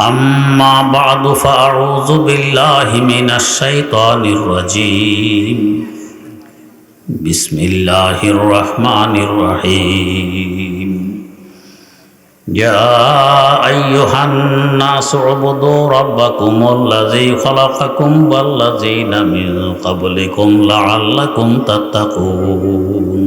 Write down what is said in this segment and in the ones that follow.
أما بعد فأعوذ بالله من الشيطان الرجيم بسم الله الرحمن الرحيم يا أيها الناس اعبدوا ربكم الذي خلقكم والذين من قبلكم لعلكم تتقون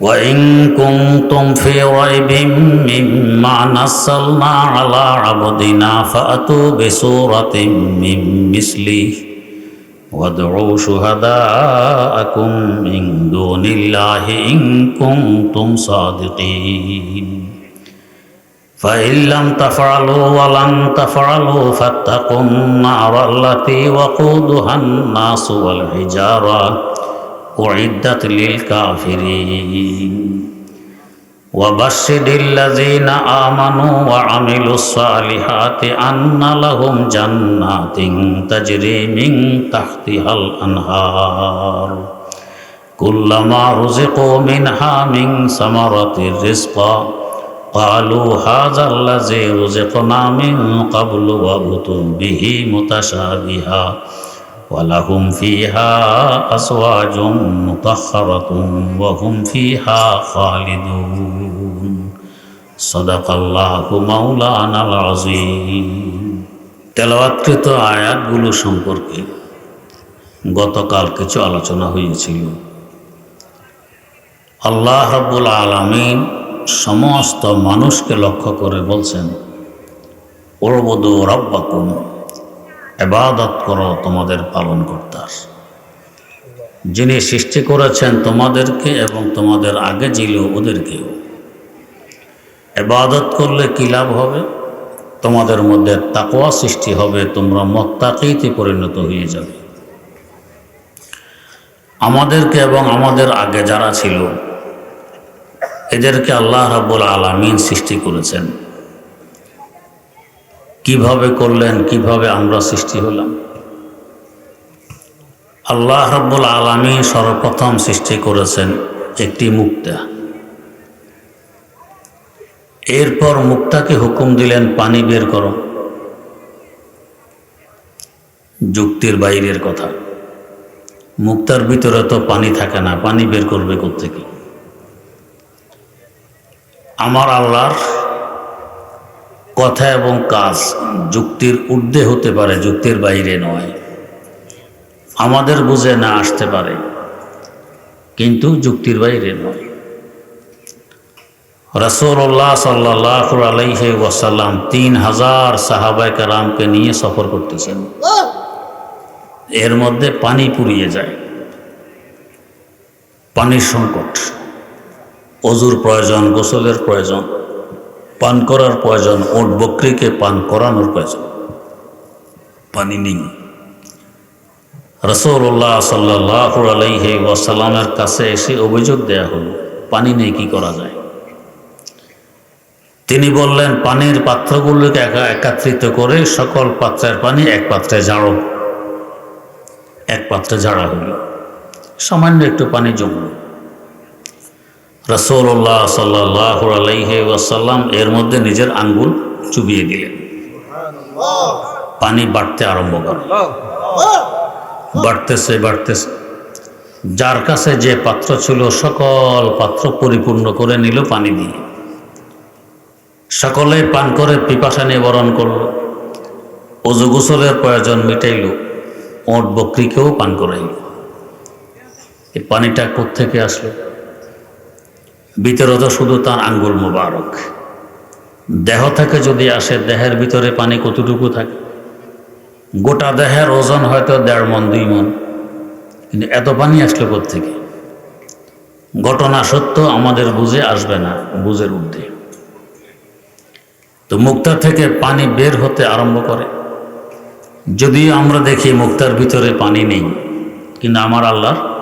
وإن كنتم في ريب مما نزلنا على عبدنا فأتوا بسورة من مثله وادعوا شهداءكم من دون الله إن كنتم صادقين فإن لم تفعلوا ولن تفعلوا فاتقوا النار التي وقودها الناس والحجارة أعدت للكافرين وبشر الذين آمنوا وعملوا الصالحات أن لهم جنات تجري من تحتها الأنهار كلما رزقوا منها من ثمرة رزقا قالوا هذا الذي رزقنا من قبل وأتوا به متشابها ولهم فيها أزواج مطهرة وهم فيها خالدون صدق الله مولانا العظيم তেলাওয়াতকৃত আয়াতগুলো সম্পর্কে গতকাল কিছু আলোচনা হয়েছিল আল্লাহ রব্বুল আলমিন সমস্ত মানুষকে লক্ষ্য করে বলছেন ওরবদু রব্বাকুম এবাদত করো তোমাদের পালন কর্তার যিনি সৃষ্টি করেছেন তোমাদেরকে এবং তোমাদের আগে ছিল ওদেরকেও। এবাদত করলে কী লাভ হবে? তোমাদের মধ্যে তাকোয়া সৃষ্টি হবে, তোমরা মত্তাকিতে পরিণত হয়ে যাবে। আমাদেরকে এবং আমাদের আগে যারা ছিল, এদেরকে আল্লাহ রাবুল আলমিন সৃষ্টি করেছেন। কীভাবে করলেন, কীভাবে আমরা সৃষ্টি হলাম? আল্লাহ রব্বুল আলমী সর্বপ্রথম সৃষ্টি করেছেন একটি মুক্তা। এরপর মুক্তাকে হুকুম দিলেন পানি বের করো। যুক্তির বাইরের কথা। মুক্তার ভিতরে তো পানি থাকে না, পানি বের করবে কোথেকে আমার আল্লাহর কথা এবং কাজ যুক্তির ঊর্ধ্বে হতে পারে, যুক্তির বাইরে নয়। আমাদের বুঝে না আসতে পারে, কিন্তু যুক্তির বাইরে নয়। রসুল্লাহ সাল্লাহ আলাইহে ওয়াসাল্লাম তিন হাজার সাহাবাই কালামকে নিয়ে সফর করতেছেন। এর মধ্যে পানি পুড়িয়ে যায়, পানির সংকট, অজুর প্রয়োজন, গোসলের প্রয়োজন। পান করার প্রয়োজন, ওট বকরিকে পান করানোর প্রয়োজন। পানি নেই। রসৌল্লাহ সাল্লাহ আলাইহি ওয়াসাল্লামের কাছে এসে অভিযোগ দেয়া হলো, পানি নেই কি করা যায়? তিনি বললেন, পানির পাত্রগুলোকে একা একাত্রিত করে সকল পাত্রের পানি এক পাত্রে জাড়ো। এক পাত্রে ঝাড়া হইল সামান্য একটু পানি জমল। রসৌল্লাহ সাল্লাহ ওয়াসাল্লাম এর মধ্যে নিজের আঙ্গুল চুবিয়ে দিলেন। পানি বাড়তে আরম্ভ করে। বাড়তেছে বাড়তেছে। যার কাছে যে পাত্র ছিল, সকল পাত্র পরিপূর্ণ করে নিল পানি দিয়ে। সকলে পান করে পিপাসা নিবারণ করল। অজু গোসলের প্রয়োজন মিটাইল, ওট বকরিকেও পান করাইল। এই পানিটা কোথেকে আসলো? ভিতরে শুধু তার আঙ্গুল মোবারক। দেহ থেকে যদি আসে, দেহের ভিতরে পানি কতটুকু থাকে? গোটা দেহের ওজন হয়তো দেড় মন দুই মন কিন্তু এত পানি আসলো থেকে ঘটনা সত্য, আমাদের বুঝে আসবে না, বুঝের ঊর্ধ্বে। তো মুক্তা থেকে পানি বের হতে আরম্ভ করে। যদি আমরা দেখি মুক্তার ভিতরে পানি নেই, কিন্তু আমার আল্লাহর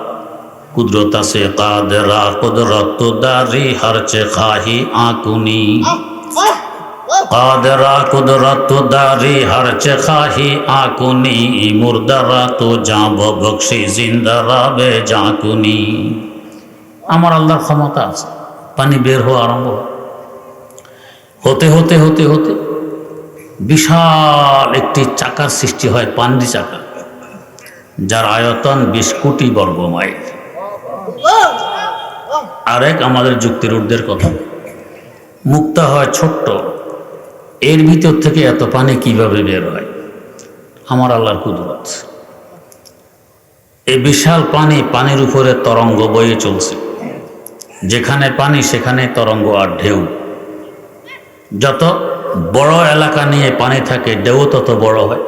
কুদরত আছে, কাদেরা কুদরত দারি হারচে খাহি আকুনি। কাদেরা কুদরত দারি হারচে খাহি আকুনি। মুর্দারা তো যাব বক্সি, জিন্দারা বে জাকুনি। আমার আল্লাহর ক্ষমতা আছে, পানি বের হওয়া আরম্ভ হতে হতে হতে হতে বিশাল একটি চাকার সৃষ্টি হয়, পান্ডি চাকা, যার আয়তন বিশ কোটি বর্গ মাইল। আরেক আমাদের যুক্তির ঊর্ধ্বের কথা। মুক্তা হয় ছোট্ট। এর ভিতর থেকে এত পানি কীভাবে বের হয়? আমার আল্লাহর কুদরত। এই বিশাল পানি পানির উপরে তরঙ্গ বয়ে চলছে। যেখানে পানি, সেখানে তরঙ্গ আর ঢেউ। যত বড় এলাকা নিয়ে পানি থাকে, ঢেউ তত বড় হয়।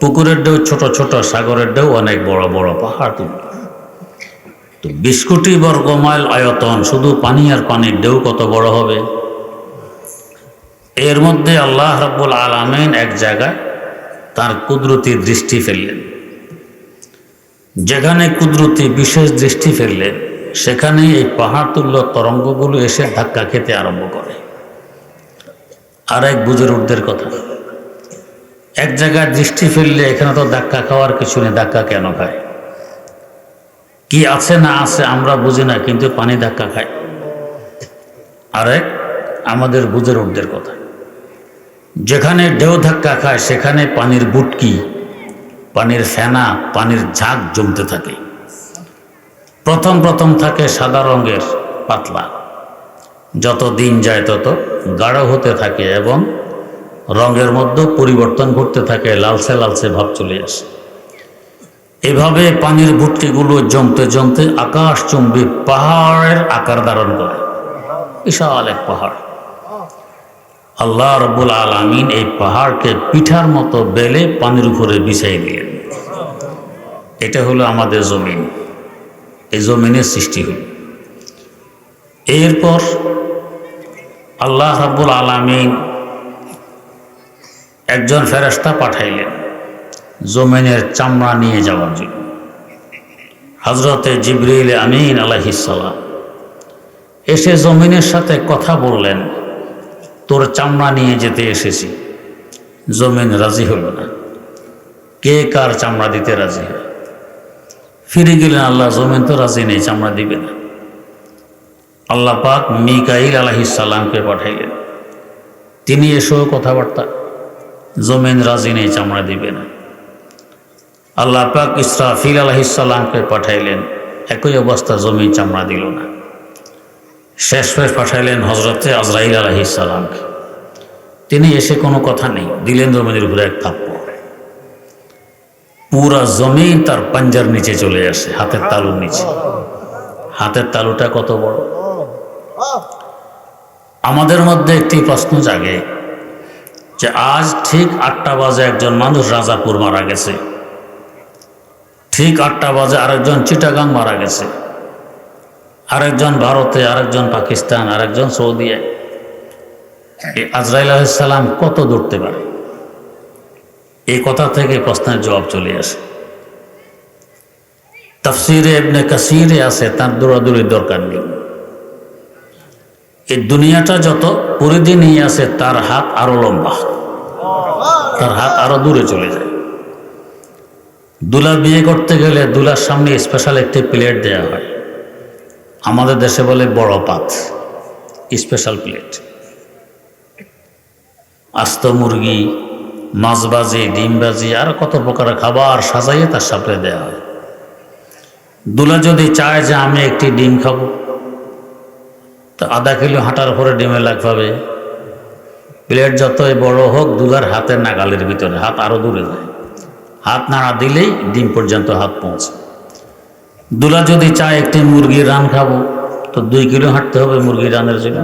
পুকুরের ঢেউ ছোট ছোট, সাগরের ঢেউ অনেক বড় বড় পাহাড়। তুলবে তো বিশ কোটি বর্গ মাইল আয়তন, শুধু পানি আর পানির ঢেউ কত বড় হবে? এর মধ্যে আল্লাহ রাব্বুল আলামিন এক জায়গায় তার কুদরতি দৃষ্টি ফেললেন। যেখানে কুদরতি বিশেষ দৃষ্টি ফেললেন সেখানে এই পাহাড় তুল্য তরঙ্গগুলো এসে ধাক্কা খেতে আরম্ভ করে। আর এক বুঝের ঊর্ধ্বের কথা, এক জায়গায় দৃষ্টি ফেললে এখানে তো ধাক্কা খাওয়ার কিছু নেই, ধাক্কা কেন খায়? কি আছে না আছে আমরা বুঝি না, কিন্তু পানি ধাক্কা খায়। আরেক আমাদের বুঝের ঊর্ধ্বের কথা। যেখানে ঢেউ ধাক্কা খায়, সেখানে পানির বুটকি, পানির ফেনা, পানির ঝাঁক জমতে থাকে। প্রথম প্রথম থাকে সাদা রঙের, পাতলা। যত দিন যায় তত গাঢ় হতে থাকে এবং রঙের মধ্যে পরিবর্তন ঘটতে থাকে, লালসে লালসে ভাব চলে আসে। এভাবে পানির বুটকিগুলো জমতে জমতে আকাশ চুম্বি পাহাড়ের আকার ধারণ করে। বিশাল এক পাহাড়। আল্লাহ রব্বুল আলমিন এই পাহাড়কে পিঠার মতো বেলে পানির উপরে বিছাই দিলেন। এটা হলো আমাদের জমিন। এই জমিনের সৃষ্টি হল। এরপর আল্লাহ রাব্বুল আলমিন একজন ফেরেস্তা পাঠাইলেন। জমিনের চামড়া নিয়ে যাওয়ার জন্য। হজরতে জিবরিল আমিন আলাহিসাল্লাম এসে জমিনের সাথে কথা বললেন, তোর চামড়া নিয়ে যেতে এসেছি। জমিন রাজি হলো না। কে কার চামড়া দিতে রাজি হয় ফিরে গেলেন, আল্লাহ, জমিন তো রাজি নেই, চামড়া দিবে না। আল্লাহ পাক মিকাইল আলাহিসাল্লামকে পাঠাইলেন। তিনি এসেও কথাবার্তা, জমিন রাজি নেই, চামড়া দিবে না। আল্লাহ পাক ইসরাফিল আলাহিসাল্লামকে পাঠাইলেন। একই অবস্থা জমি চামড়া দিল না। শেষ শেষ পাঠাইলেন হজরতে আজরাইল আলাহিসাল্লামকে তিনি এসে কোনো কথা নেই, দিলেন জমিনের উপরে এক থাপ্পড়। পুরা জমিন তার পাঞ্জার নিচে চলে আসে, হাতের তালুর নিচে। হাতের তালুটা কত বড়? আমাদের মধ্যে একটি প্রশ্ন জাগে যে, আজ ঠিক আটটা বাজে একজন মানুষ রাজাপুর মারা গেছে। ঠিক আটটা বাজে আরেকজন চিটাগাং মারা গেছে। আরেকজন ভারতে, আরেকজন পাকিস্তান, আরেকজন সৌদিয়ায়। আজরাইল আলাইসাল্লাম কত দৌড়তে পারে? এই কথা থেকে প্রশ্নের জবাব চলে আসে। তাফসিরে এমনি কাসিরে আছে, তার দৌড়াদৌড়ির দরকার নেই। এই দুনিয়াটা যত পরিধি নিয়ে আছে, তার হাত আরও লম্বা। তার হাত আরও দূরে চলে যায়। দুলা বিয়ে করতে গেলে দুলার সামনে স্পেশাল একটি প্লেট দেওয়া হয়। আমাদের দেশে বলে বড় পাত স্পেশাল প্লেট আস্ত মুরগি মাছ ভাজি ডিম ভাজি আর কত প্রকার খাবার সাজাইয়ে তার সামনে দেওয়া হয়। দুলা যদি চায় যে আমি একটি ডিম খাব, তো আধা কিলো হাঁটার পরে ডিমে লাগ পাবে। প্লেট যতই বড় হোক, দুলার হাতের নাগালের ভিতরে, হাত আরও দূরে যায়। হাত নাড়া দিলেই ডিম পর্যন্ত হাত পৌঁছে। দুলা যদি চায় একটি মুরগির রান খাব, তো দুই কিলো হাঁটতে হবে মুরগির রানের জন্য।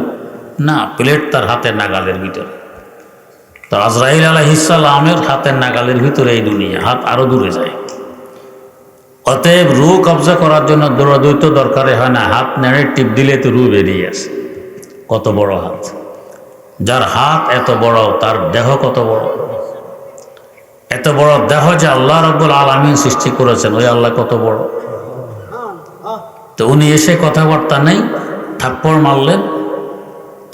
না, প্লেট তার হাতের নাগালের ভিতরে। তো আজরাইল আলাহিসাল্লামের হাতের নাগালের ভিতরে এই দুনিয়া, হাত আরও দূরে যায়। অতএব রু কবজা করার জন্য দৌড়াদৌড় দরকারে হয় না, হাত নেড়ে টিপ দিলে তো রু বেরিয়ে আসে। কত বড় হাত। যার হাত এত বড়, তার দেহ কত বড়। এত বড় দেহ যে আল্লাহ রব্বুল আলমিন সৃষ্টি করেছেন, ওই আল্লাহ কত বড়? তো উনি এসে কথাবার্তা নেই, থাপ্পড় মারলেন,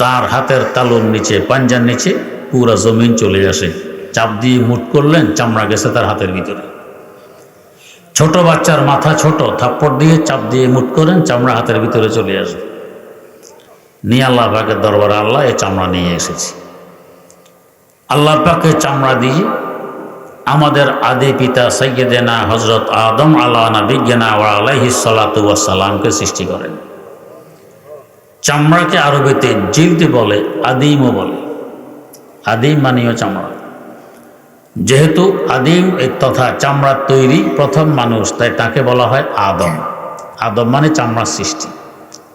তার হাতের তালুর নিচে, পাঞ্জার নিচে পুরা জমিন চলে আসে। চাপ দিয়ে মুট করলেন, চামড়া গেছে তার হাতের ভিতরে। ছোট বাচ্চার মাথা ছোট, থাপ্পড় দিয়ে চাপ দিয়ে মুট করেন, চামড়া হাতের ভিতরে চলে আসে। নিয়ে আল্লাহ পাকের দরবারে আল্লাহ এই চামড়া নিয়ে এসেছি। আল্লাহ পাকের চামড়া দিয়ে আমাদের আদি পিতা সৈয়দেনা হজরত আদম আল্লাহ নবিজ্ঞানা ওয়া আলাইহি সালাতু সালামকে সৃষ্টি করেন। চামড়াকে আরবিতে জিলদ বলে আদিমও বলে। আদিম মানীয় চামড়া। যেহেতু আদিম তথা চামড়ার তৈরি প্রথম মানুষ, তাই তাকে বলা হয় আদম। আদম মানে চামড়ার সৃষ্টি,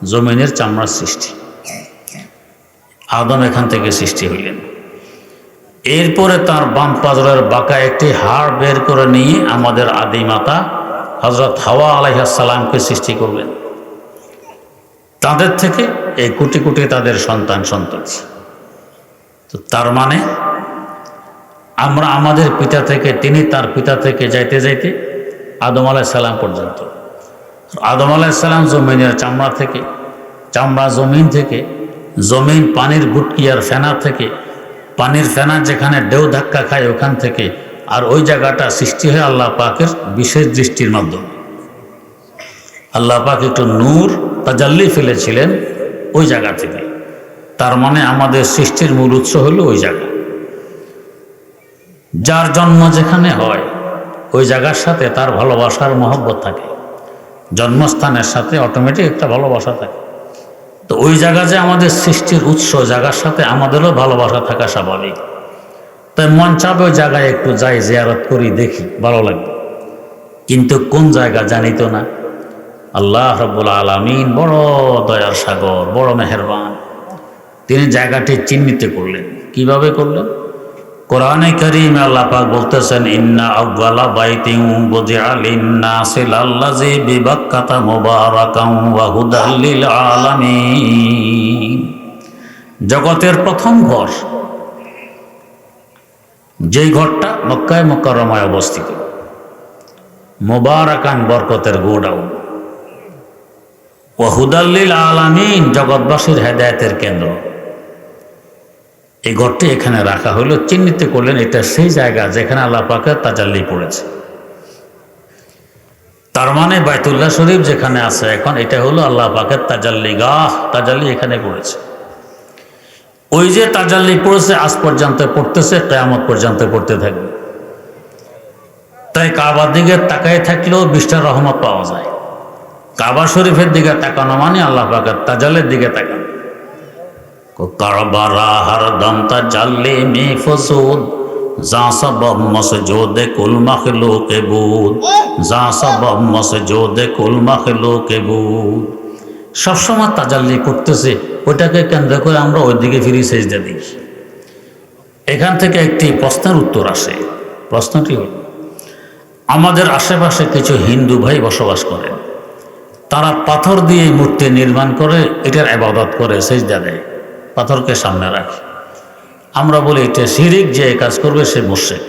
জমিনের চামড়ার সৃষ্টি। আদম এখান থেকে সৃষ্টি হইলেন। এরপরে তার বাম পাজরের বাঁকা একটি হাড় বের করে নিয়ে আমাদের আদিমাতা হজরত হাওয়া আলাইহাসাল্লামকে সৃষ্টি করলেন তাদের থেকে এই কোটি কোটি তাদের সন্তান সন্ততি। তো তার মানে আমরা আমাদের পিতা থেকে, তিনি তার পিতা থেকে যাইতে যাইতে আদম আলাইসাল্লাম পর্যন্ত। আদম আলাইসাল্লাম জমিনের চামড়া থেকে, চামড়া জমিন থেকে, জমিন পানির গুটকি আর ফেনা থেকে পানির ফেনা যেখানে ঢেউ ধাক্কা খায় ওখান থেকে, আর ওই জায়গাটা সৃষ্টি হয় আল্লাহ পাকের বিশেষ দৃষ্টির মাধ্যমে। আল্লাহ পাক একটু নূর, তাজাল্লি ফেলেছিলেন ওই জায়গা থেকে। তার মানে আমাদের সৃষ্টির মূল উৎস হলো ওই জায়গা। যার জন্ম যেখানে হয়, ওই জায়গার সাথে তার ভালোবাসার মহব্বত থাকে। জন্মস্থানের সাথে অটোমেটিক একটা ভালোবাসা থাকে। তো ওই জায়গা যে আমাদের সৃষ্টির উৎস, জায়গার সাথে আমাদেরও ভালোবাসা থাকা স্বাভাবিক। তাই মন চাবে ওই জায়গায় একটু যাই, জিয়ারত করি, দেখি, ভালো লাগবে। কিন্তু কোন জায়গা জানিত না। আল্লাহ রব্বুল আলমিন বড় দয়ার সাগর, বড় মেহরবান। তিনি জায়গাটি চিহ্নিত করলেন। কীভাবে করলেন? কোরআনে করিম আল্লাহ পাক বলতেছেন, ইন্না আউয়ালা বাইতিন বুদিআ লিন-নাসি লাল্লাযী বিবাক্কাতা মুবারাকান ওয়া হুদাল লিল আলামিন জগতের প্রথম ঘর, যেই ঘরটা মক্কায় মুকাররমায় অবস্থিত। মুবারাকান বরকতের গোডাউন। ওয়াহুদাল্লিল আলামিন জগৎবাসীর হেদায়েতের কেন্দ্র। এই ঘরটি এখানে রাখা হলো, চিহ্নিত করলেন এটা সেই জায়গা যেখানে আল্লাহ পাকের তাজাল্লি পড়েছে। তার মানে বাইতুল্লাহ শরীফ যেখানে আছে, এখন এটা হলো আল্লাহ পাকের তাজাল্লি। গাহ, তাজাল্লি এখানে পড়েছে। ওই যে তাজাল্লি পড়েছে, আজ পর্যন্ত পড়তেছে, কেয়ামত পর্যন্ত পড়তে থাকবে। তাই কাবার দিকে তাকাই থাকলেও বিষ্টার রহমত পাওয়া যায়। কাবা শরীফের দিকে তাকানো মানে আল্লাহ পাকের তাজালের দিকে তাকানো। দম তাজাল্লি মে ফসুদ। যা সব মসজোদে কুল মখলু কে বুদ। যা সব মসজোদে কুল মখলু কে বুদ সবসময় তাজাল্লি করতেছে, ওইটাকে কেন্দ্র করে আমরা ওই দিকে ফিরি সেজদা দিই। এখান থেকে একটি প্রশ্নের উত্তর আসে। প্রশ্নটি হল, আমাদের আশেপাশে কিছু হিন্দু ভাই বসবাস করেন। তারা পাথর দিয়ে মূর্তি নির্মাণ করে, এটার আবাদত করে, সেজদা দেয়। পাথরকে সামনে রাখে। আমরা বলি, এটা শিরিক, যে কাজ করবে সে মুর্শেক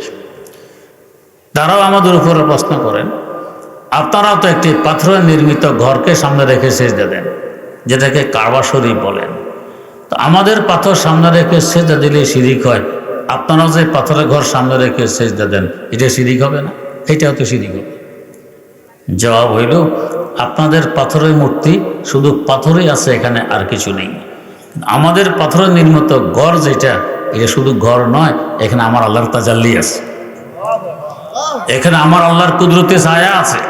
তারাও আমাদের উপরে প্রশ্ন করেন আপনারাও তো একটি পাথরের নির্মিত ঘরকে সামনে রেখে সেজদা দেন, যেটাকে কারবা শরীফ বলেন। তো আমাদের পাথর সামনে রেখে সেজদা দিলে শিরিক হয়। আপনারাও যে পাথরের ঘর সামনে রেখে সেজদা দেন, এটা শিরিক হবে না? এটাও তো শিরিক হবে। জবাব হইল, আপনাদের পাথরের মূর্তি শুধু পাথরই আছে, এখানে আর কিছু নেই। আমাদের পাথরের নির্মিত গড় যেটা, এটা শুধু ঘর নয়, এখানে আমার আল্লাহর তাজাল্লি আছে। এখানে আমার আল্লাহর কুদরতি ছায়া আছে।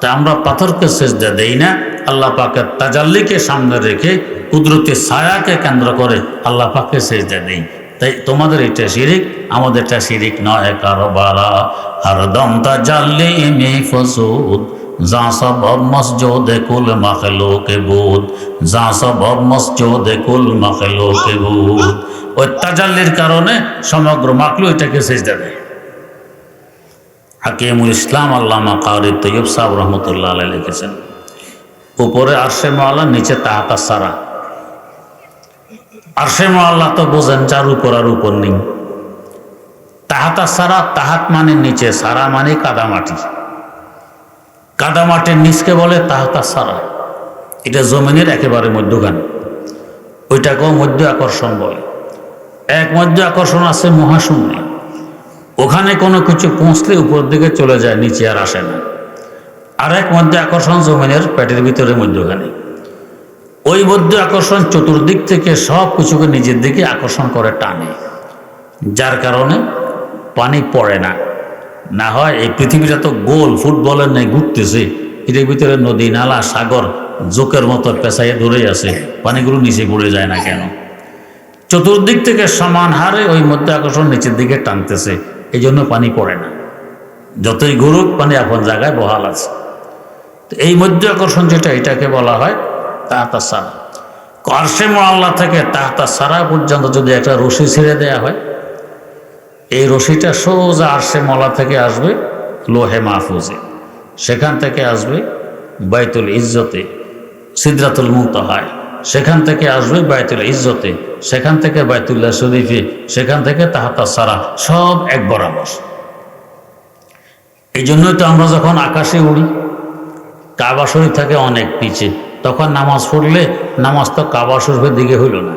তা আমরা পাথরকে সেজদা দেই না, আল্লাহ পাকের তাজাল্লিকে সামনে রেখে কুদরতি ছায়াকে কেন্দ্র করে আল্লাহ পাককে সেজদা দেই। তাই তোমাদের এটা শিরিক আমাদেরটা শিরিক নয় কারও বারা হরদম তাজাল্লি মে ফসুদ যা সব বুধ সব কারণে সমগ্র মাকলু এটাকে সেজদা দেয়। হাকিমুল ইসলাম আল্লামা কারি তৈয়ব সাহেব রহমতুল্লাহ লিখেছেন, উপরে আরশে মাল্লা নিচে তাহাতা সারা। আরশে মাল্লা তো বোঝেন যার উপর আর উপর নেই। তাহাতা সারা, তাহাত মানে নিচে, সারা মানে কাদামাটি কাদামাটির নিচকে বলে তাহাতা সারা। এটা জমিনের একেবারে মধ্যখানে। ওইটাকেও মধ্য আকর্ষণ বলে। এক মধ্য আকর্ষণ আছে মহাশূন্যে। ওখানে কোনো কিছু পৌঁছলে উপর দিকে চলে যায়, নিচে আর আসে না। আর এক মধ্য আকর্ষণ জমিনের পেটের ভিতরে মধ্যখানে। ওই মধ্য আকর্ষণ চতুর্দিক থেকে সব কিছুকে নিজের দিকে আকর্ষণ করে টানে। যার কারণে পানি পড়ে না। না হয় এই পৃথিবীটা তো গোল ফুটবলের নেই, ঘুরতেছে। এটার ভিতরে নদী, নালা, সাগর, জোকের মতো পেঁচাইয়ে ধরে আছে। পানিগুলো নিচে পড়ে যায় না কেন? চতুর্দিক থেকে সমান হারে ওই মধ্যে আকর্ষণ নিচের দিকে টানতেছে। এই জন্য পানি পড়ে না। যতই ঘুরুক, পানি আপন জায়গায় বহাল আছে। তো এই মধ্য আকর্ষণ যেটা, এটাকে বলা হয় তাহাতা সারা কার্শে মোয়াল্লা থেকে তাহাতা সারা পর্যন্ত যদি একটা রশি ছেড়ে দেয়া হয় এই রশিটা সোজা আরশে মলা থেকে আসবে লোহে মাহফুজে। সেখান থেকে আসবে বাইতুল ইজ্জতে, সিদ্রাতুল মুক্তহায় সেখান থেকে আসবে বাইতুল ইজ্জতে, সেখান থেকে বাইতুল্লাহ শরীফে, সেখান থেকে তাহাতা সারা, সব এক বরাবর। এই জন্যই তো আমরা যখন আকাশে উড়ি, কাবা শরীফ থাকে অনেক নিচে, তখন নামাজ পড়লে নামাজ তো কাবা শরীফের দিকে হইল না।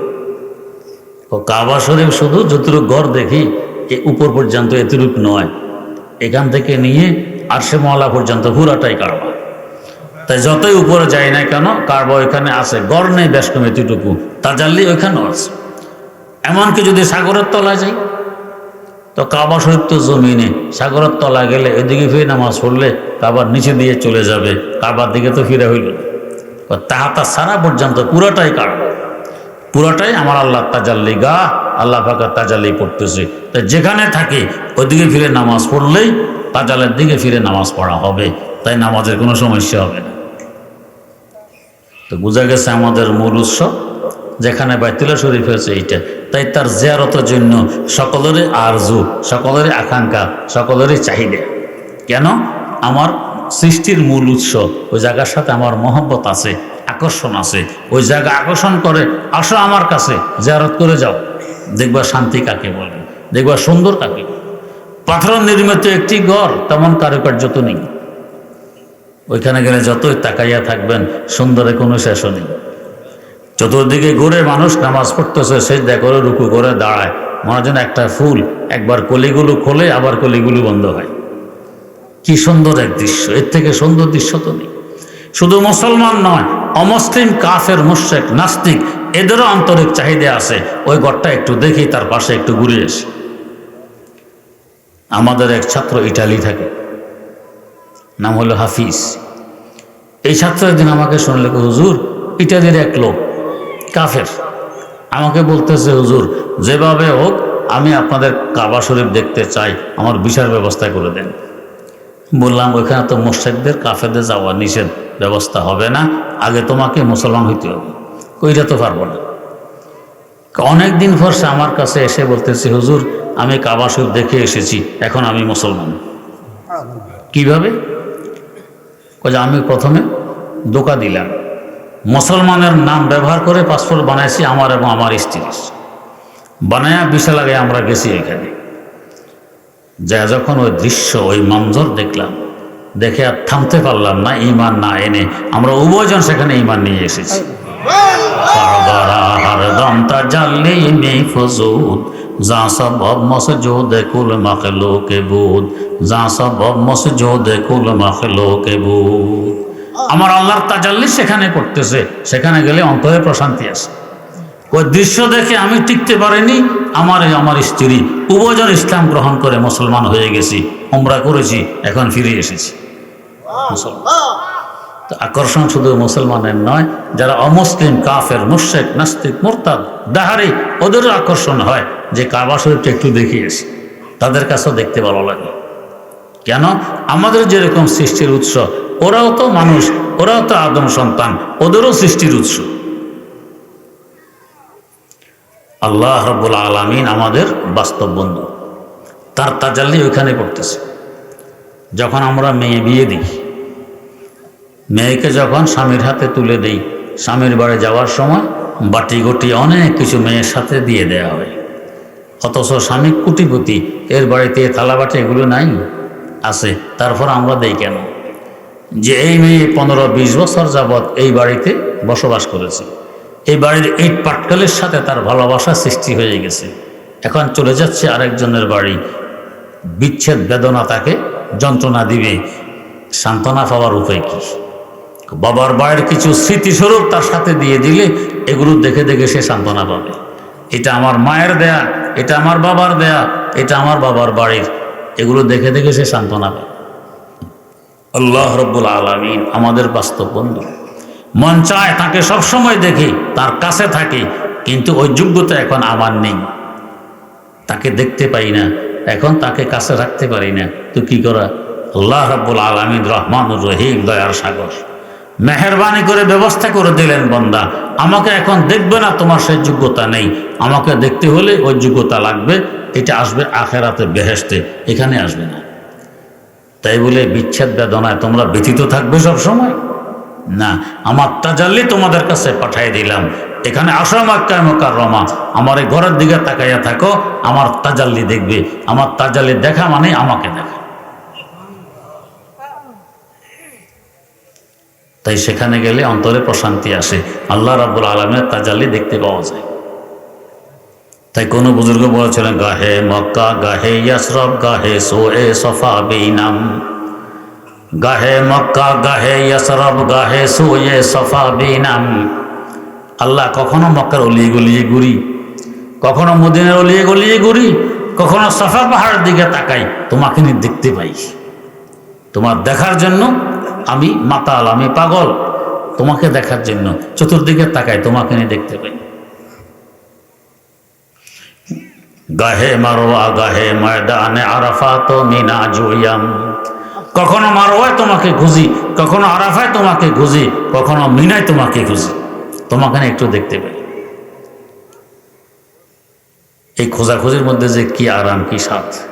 ও কাবা শরীফ শুধু যতটুকু ঘর দেখি উপর পর্যন্ত এতটুক নয়। এখান থেকে নিয়ে আরশে মহলা পর্যন্ত পুরাটাই কারবা। তাই যতই উপরে যাই না কেন, কারবা ওইখানে আছে। গড় নেই বেশ কম এতটুকু। তাজাল্লি ওইখানেও আছে। এমনকি যদি সাগরের তলা যাই, তো কাবা শরীফ তো জমিনে। সাগরের তলা গেলে এদিকে ফিরে নামাজ পড়লে কাবার নিচে দিয়ে চলে যাবে। কাবার দিকে তো ফিরে হইল তাহাতা সারা পর্যন্ত পুরোটাই কারবা। পুরোটাই আমার আল্লাহ তাজাল্লি। গা আল্লাহ পাকার তাজাল্লি পড়তেছে। তো যেখানে থাকে, ওইদিকে ফিরে নামাজ পড়লেই তাজালের দিকে ফিরে নামাজ পড়া হবে। তাই নামাজের কোনো সমস্যা হবে না। তো বোঝা গেছে আমাদের মূল উৎসব যেখানে বাইতুল্লাহ শরীফ হয়েছে এইটা। তাই তার জিয়ারতের জন্য সকলেরই আরজু, সকলেরই আকাঙ্ক্ষা, সকলেরই চাহিদা। কেন? আমার সৃষ্টির মূল উৎস, ওই জায়গার সাথে আমার মহব্বত আছে, আকর্ষণ আছে। ওই জায়গা আকর্ষণ করে, আসো আমার কাছে, জিয়ারত করে যাও। দেখবা শান্তি কাকে বলে? দেখবা সুন্দর কাকে। পাথর নির্মিত একটি ঘর, তেমন কারুকার্য তো নেই। ওইখানে গেলে যতই তাকাইয়া থাকবেন, সুন্দরে কোনো শেষও নেই। চতুর্দিকে ঘুরে মানুষ নামাজ পড়তেছে সেজদা করে রুকু করে দাঁড়ায়। মনে যেন একটা ফুল, একবার কলিগুলো খোলে, আবার কলিগুলো বন্ধ হয়। কি সুন্দর এক দৃশ্য, এর থেকে সুন্দর দৃশ্য তো নেই। শুধু মুসলমান নয়, অমুসলিম, কাফের মুশেক নাস্তিক এদেরও আন্তরিক চাহিদা আছে। ওই ঘরটা একটু দেখি, তার পাশে একটু ঘুরে আসি। আমাদের এক ছাত্র ইটালি থাকে। নাম হলো হাফিজ। এই ছাত্র একদিন আমাকে শুনলে, হুজুর, ইটালির এক লোক, কাফের। আমাকে বলতেছে, হুজুর, যেভাবে হোক, আমি আপনাদের কাবা শরীফ দেখতে চাই। আমার বিচার ব্যবস্থা করে দেন। বললাম, ওইখানে তো মোর্শেকদের কাফেরদের যাওয়ার নিষেধ ব্যবস্থা হবে না। আগে তোমাকে মুসলমান হইতে হবে। ওইটা তো পারব না। অনেক দিন পর সে আমার কাছে এসে বলতেছে, হুজুর, আমি কাবা শরীফ দেখে এসেছি, এখন আমি মুসলমান। কীভাবে? যে আমি প্রথমে দোকা দিলাম। মুসলমানের নাম ব্যবহার করে পাসপোর্ট বানাইছি আমার এবং আমার স্ত্রীর। বানায়া বিশাল আগে আমরা গেছি এখানে। যা যখন ওই দৃশ্য, ওই মঞ্জর দেখলাম, দেখে আর থামতে পারলাম না ইমান না এনে আমরা উভয়জন সেখানে ইমান নিয়ে এসেছি। বুদ। আমার আল্লাহর তাজাল্লি সেখানে করতেছে। সেখানে গেলে অন্তরে প্রশান্তি আসে ওই দৃশ্য দেখে আমি টিকতে পারিনি। আমার আমার স্ত্রী, উভয়জন ইসলাম গ্রহণ করে মুসলমান হয়ে গেছি। উমরা করেছি, এখন ফিরে এসেছি। মুসলমান। আকর্ষণ শুধু মুসলমানের নয়, যারা অমুসলিম, কাফের মুশেক নাস্তিক, মোরতাদ, দাহারি ওদেরও আকর্ষণ হয় যে কাবা শরীফটা একটু দেখিয়েছি। তাদের কাছেও দেখতে ভালো লাগে। কেন? আমাদের যেরকম সৃষ্টির উৎস, ওরাও তো মানুষ, ওরাও তো আদম সন্তান, ওদেরও সৃষ্টির উৎস। আল্লাহ রব্বুল আলমিন আমাদের বাস্তব বন্ধু। তার তাজাল্লি ওইখানে পড়তেছে। যখন আমরা মেয়ে বিয়ে দিই মেয়েকে যখন স্বামীর হাতে তুলে দেই, স্বামীর বাড়ি যাওয়ার সময় বাটি গটি অনেক কিছু মেয়ের সাথে দিয়ে দেয়া হয়। অথচ স্বামী কুটিপতি, এর বাড়িতে থালাবাটি এগুলো নাই? আছে, তারপর আমরা দেই কেন? যে এই মেয়ে পনেরো বিশ বছর যাবৎ এই বাড়িতে বসবাস করেছে। এই বাড়ির ইট পাটকালের সাথে তার ভালোবাসা সৃষ্টি হয়ে গেছে। এখন চলে যাচ্ছে আরেকজনের বাড়ি। বিচ্ছেদ বেদনা তাকে যন্ত্রণা দিবে। সান্ত্বনা পাওয়ার উপায় কি? বাবার বাড়ির কিছু স্মৃতিস্বরূপ তার সাথে দিয়ে দিলে এগুলো দেখে দেখে সে সান্ত্বনা পাবে। এটা আমার মায়ের দেয়া, এটা আমার বাবার দেয়া, এটা আমার বাবার বাড়ির। এগুলো দেখে দেখে সে সান্ত্বনা পাবে। আল্লাহ রব্বুল আলমিন আমাদের বাস্তব বন্ধু। মন চায় তাকে সবসময় দেখি, তার কাছে থাকি, কিন্তু ওই যোগ্যতা এখন আমার নেই। তাকে দেখতে পাই না, এখন তাকে কাছে রাখতে পারি না। তো কি করা? আল্লাহ রাব্বুল আলমিন রহমানুর রহিম, দয়ার সাগর। মেহরবানি করে ব্যবস্থা করে দিলেন বন্দা। আমাকে এখন দেখবে না তোমার সেই যোগ্যতা নেই। আমাকে দেখতে হলে ওই যোগ্যতা লাগবে। এটা আসবে আখেরাতে বেহেস্তে এখানে আসবে না। তাই বলে বিচ্ছেদ বেদনায় তোমরা ব্যথিত থাকবে সব সময় না, আমার তাজাল্লি তোমাদের কাছে পাঠাই দিলাম। এখানে আসো মাক্কায় মক্কার রমা আমার এই ঘরের দিকে তাকাইয়া থাকো। আমার তাজাল্লি দেখবে। আমার তাজাল্লি দেখা মানে আমাকে দেখা। তাই সেখানে গেলে অন্তরে প্রশান্তি আসে। আল্লাহ রাবুল আলমের তাজাল্লি দেখতে পাওয়া যায়। তাই কোনো বুজুর্গ বলেছিলেন, গাহে মক্কা, গাহে ইয়াসরব, গাহে সো এ সফা বেইনাম। গাহে মক্কা, গাহে ইয়াসরব, গাহে সো এ সফা বেইনাম। আল্লাহ কখনো মক্কার অলিয়ে গলিয়ে ঘুরি, কখনো মদিনের অলিয়ে গলিয়ে ঘুরি, কখনো সফা পাহাড়ের দিকে তাকাই। তোমাকে দেখতে পাই। তোমার দেখার জন্য আমি মাতাল, আমি পাগল। তোমাকে দেখার জন্য চতুর্দিকে তাকাই, তোমাকে নিয়ে দেখতে পাই। গাহে মারোয়া গাহে ময়দানে আরাফাত মিনা জুয়াম কখনো মারোয়ায় তোমাকে খুঁজি, কখনো আরাফায় তোমাকে খুঁজি, কখনো মিনায় তোমাকে খুঁজি। তোমাকে না একটু দেখতে পাই। এই খোঁজাখুঁজির মধ্যে যে কি আরাম, কি স্বাদ।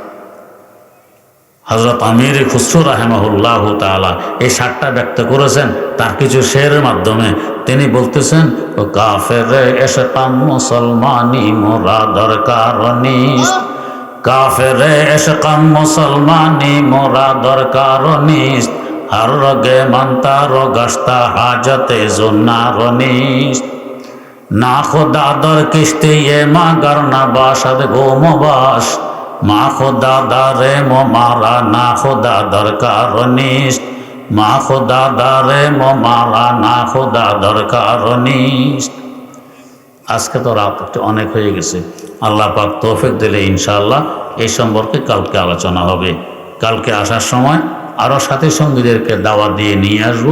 হজরত আমির খুসরু রাহেমাহুল্লাহ তালা এই সাতটা ব্যক্ত করেছেন, তার কিছু শেরের মাধ্যমে। তিনি বলতেছেন, ও কাফের এসে পাম মুসলমানি মোরা দরকার কাফের এসে কাম মুসলমানি মোরা দরকার নিস। আর রগে মান্তা রগাস্তা হাজতে জোনার না খোদা দর কিস্তি এ মা গরনা বাসাদ গোমবাস মা খোদা দারে মো মারা না খোদা দরকার নিস। মা খোদা দারে মো মারা না খোদা দরকার নিস। আজকে তো রাত অনেক হয়ে গেছে। আল্লাহ পাক তৌফিক দিলে ইনশাআল্লাহ এই সম্পর্কে কালকে আলোচনা হবে। কালকে আসার সময় আরও সাথী সঙ্গীদেরকে দাওয়া দিয়ে নিয়ে আসব।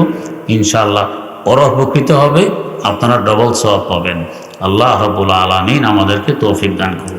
ইনশাআল্লাহ ওরা উপকৃত হবে, আপনারা ডবল সব পাবেন। আল্লাহ রবুল আলমিন আমাদেরকে তৌফিক দান করুন।